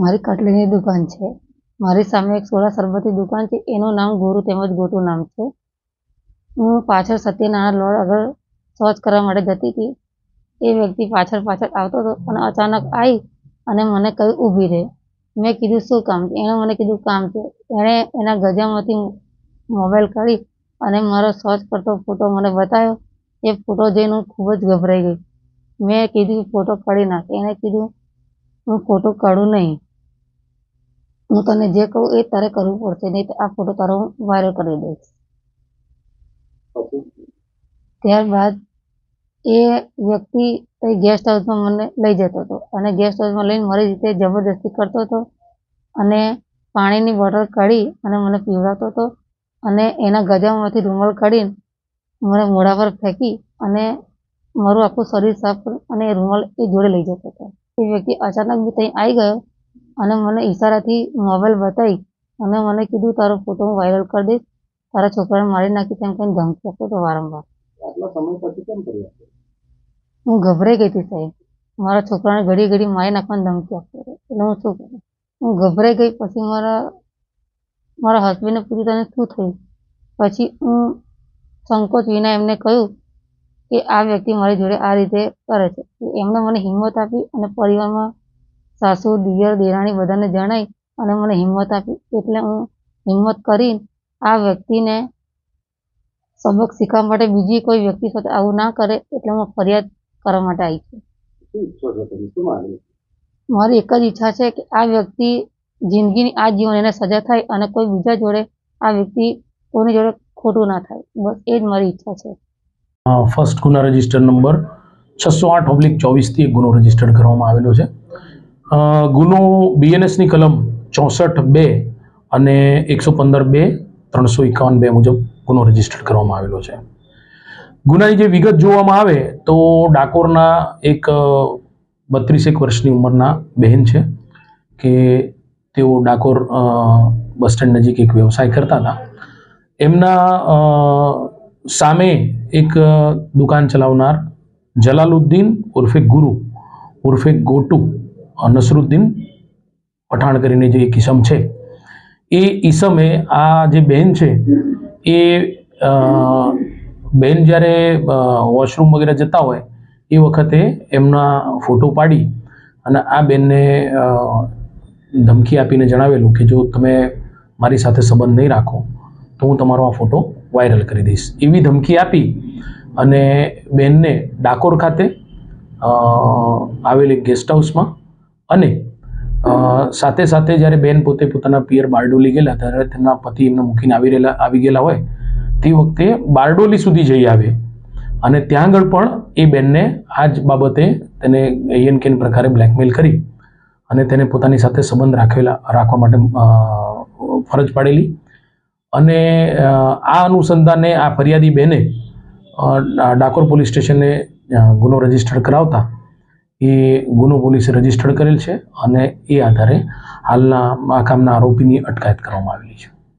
મારી કટલીની દુકાન છે. મારી સામે એક સોડા શરબતની દુકાન છે. એનું નામ ગુરુ તેમજ ગોટું નામ છે. હું પાછળ સત્યનારાયણ લોડ આગળ શૌચ કરવા માટે જતી હતી. એ વ્યક્તિ પાછળ પાછળ આવતો હતો અને અચાનક આવી અને મને કહ્યું, ઊભી રહે. મેં કીધું, શું કામ છે? એણે મને કીધું, કામ છે. એણે એના ગજામાંથી મોબાઈલ કાઢી અને મારો શૌચ કરતો ફોટો મને બતાવ્યો. એ ફોટો જોઈને હું ખૂબ જ ગભરાઈ ગઈ. મેં કીધું, ફોટો કાઢી નાખ. એણે કીધું, હું ફોટો કાઢું નહીં. હું તને જે કહું એ તારે કરવું પડશે, નહીં તો આ ફોટો તારો વાયરલ કરી દઈશ. ત્યારબાદ એ વ્યક્તિ ગેસ્ટ હાઉસમાં મને લઈ જતો હતો. અને ગેસ્ટ હાઉસમાં લઈને મારી રીતે જબરદસ્તી કરતો હતો અને પાણીની બોટલ કાઢી અને મને પીવડાવતો હતો અને એના ગજામાંથી રૂમાલ કાઢીને મને મોઢા પર ફેંકી અને મારું આખું શરીર સાફ અને રૂમાલ એ જોડે લઈ જતો હતો. એ વ્યક્તિ અચાનક બી ત્યાં આવી ગયો અને મને ઈશારાથી મોબાઈલ બતાવી અને મને કીધું તારો ફોટો હું વાયરલ કરી દઈશ. તારા છોકરાને મારી નાખી તેમ કંઈ ધમકી આપતો હતો વારંવાર. આટલા સમય પછી કેમ કર્યા હું ગભરાઈ ગઈ હતી સાહેબ. મારા છોકરાને ઘડી ઘડી મારી નાખવાની ધમકી આપતો હતો. એટલે હું શું કરું? હું ગભરાઈ ગઈ પછી મારા મારા હસબન્ડને પૂછ્યું તને શું થયું? પછી હું સંકોચ વિના એમને કહ્યું કે આ વ્યક્તિ મારી જોડે આ રીતે કરે છે. એમણે મને હિંમત આપી અને પરિવારમાં સાસુ દિયર દેરાણી બધાને જણાવી અને મને હિંમત આપી. એટલે હું હિંમત કરીને આ વ્યક્તિને સબક શીખવા માટે બીજી કોઈ વ્યક્તિ સાથે આવું ના કરે એટલે હું ફરિયાદ કરવા માટે આવી છું. મારી એક જ ઈચ્છા છે કે આ વ્યક્તિ જિંદગીની આ જીવન એને સજા થાય અને કોઈ બીજા જોડે આ વ્યક્તિ કોઈની જોડે ખોટું ના થાય. બસ એ જ મારી ઈચ્છા છે. ફર્સ્ટ ગુના રજિસ્ટર નંબર છસો આઠ ઓબ્લિક ચોવીસથી એક ગુનો રજિસ્ટર્ડ કરવામાં આવેલો છે. ગુનો બીએનએસની કલમ ચોસઠ બે અને એકસો પંદર બે ત્રણસો એકાવન બે મુજબ ગુનો રજિસ્ટર્ડ કરવામાં આવેલો છે. ગુનાની જે વિગત જોવામાં આવે તો ડાકોરના એક બત્રીસેક વર્ષની ઉંમરના બહેન છે કે તેઓ ડાકોર બસ સ્ટેન્ડ નજીક એક વ્યવસાય કરતા હતા. એમના સામે એક દુકાન ચલાવનાર જલાલુદ્દીન ઉર્ફે ગુરુ, ઉર્ફે ગોટુ નસરુદ્દીન પઠાણ કરીને જે એક ઈસમ છે, એ ઈસમે આ જે બહેન છે, એ બહેન જ્યારે વોશરૂમ વગેરે જતા હોય, એ વખતે એમના ફોટો પાડી અને આ બેનને ધમકી આપીને જણાવેલું કે જો તમે મારી સાથે સંબંધ નહીં રાખો, તો હું તમારો આ ફોટો વાયરલ કરી દઈશ. એવી ધમકી આપી અને બેનને ડાકોર ખાતે આવેલી ગેસ્ટ હાઉસમાં અને સાથે સાથે જ્યારે બેન પોતે પોતાના પિયર બારડોલી ગયેલા, ત્યારે તેમના પતિ એમને મૂકીને આવી રહેલા, આવી ગયેલા હોય, તે વખતે બારડોલી સુધી જઈ આવે. અને ત્યાં આગળ પણ એ બેનને આ જ બાબતે તેને એન કેન પ્રકારે બ્લેકમેલ કરી અને તેને પોતાની સાથે સંબંધ રાખેલા, રાખવા માટે ફરજ પાડેલી. અને આ અનુસંધાને આ ફરિયાદી બેને ડાકોર પોલીસ સ્ટેશને ગુનો રજિસ્ટર કરાવતા એ ગુનો પોલીસે રજીસ્ટર્ડ કરેલ છે અને એ આધારે હાલના આ કામના આરોપીની અટકાયત કરવામાં આવેલી છે.